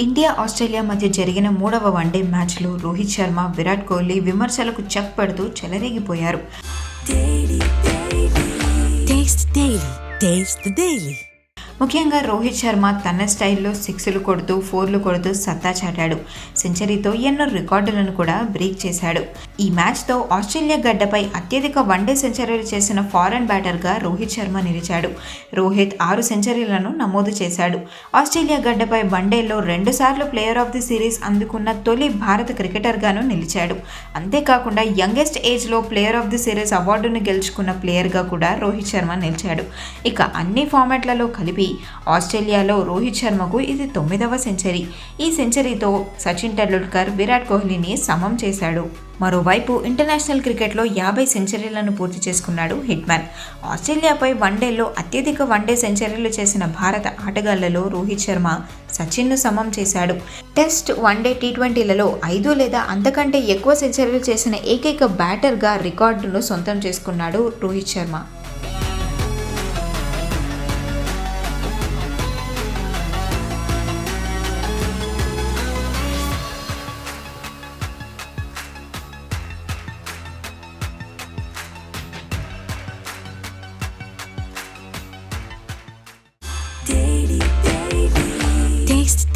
India Australia మధ్య జరిగిన మూడవ వన్డే మ్యాచ్లో రోహిత్ శర్మ విరాట్ కోహ్లీ విమర్శలకు చెక్ పెడుతూ చెలరేగిపోయారు. ముఖ్యంగా రోహిత్ శర్మ తన స్టైల్లో సిక్స్లు కొడుతూ ఫోర్లు కొడుతూ సత్తా చాటాడు. సెంచరీతో ఎన్నో రికార్డులను కూడా బ్రేక్ చేశాడు. ఈ మ్యాచ్తో ఆస్ట్రేలియా గడ్డపై అత్యధిక వన్డే సెంచరీలు చేసిన ఫారెన్ బ్యాటర్గా రోహిత్ శర్మ నిలిచాడు. రోహిత్ ఆరు సెంచరీలను నమోదు చేశాడు. ఆస్ట్రేలియా గడ్డపై వన్డేలో రెండుసార్లు ప్లేయర్ ఆఫ్ ది సిరీస్ అందుకున్న తొలి భారత క్రికెటర్గాను నిలిచాడు. అంతేకాకుండా యంగెస్ట్ ఏజ్లో ప్లేయర్ ఆఫ్ ది సిరీస్ అవార్డును గెలుచుకున్న ప్లేయర్గా కూడా రోహిత్ శర్మ నిలిచాడు. ఇక అన్ని ఫార్మాట్లలో కలిపి ఆస్ట్రేలియాలో రోహిత్ శర్మకు ఇది తొమ్మిదవ సెంచరీ. ఈ సెంచరీతో సచిన్ టెండూల్కర్ విరాట్ కోహ్లీని సమం చేశాడు. మరోవైపు ఇంటర్నేషనల్ క్రికెట్లో యాభై సెంచరీలను పూర్తి చేసుకున్నాడు హిట్మ్యాన్ ఆస్ట్రేలియాపై వన్డేలో అత్యధిక వన్డే సెంచరీలు చేసిన భారత ఆటగాళ్ళలో రోహిత్ శర్మ సచిన్ను సమం చేశాడు. టెస్ట్ వన్డే టీ ట్వంటీలలో ఐదు లేదా అంతకంటే ఎక్కువ సెంచరీలు చేసిన ఏకైక బ్యాటర్గా రికార్డును సొంతం చేసుకున్నాడు రోహిత్ శర్మ.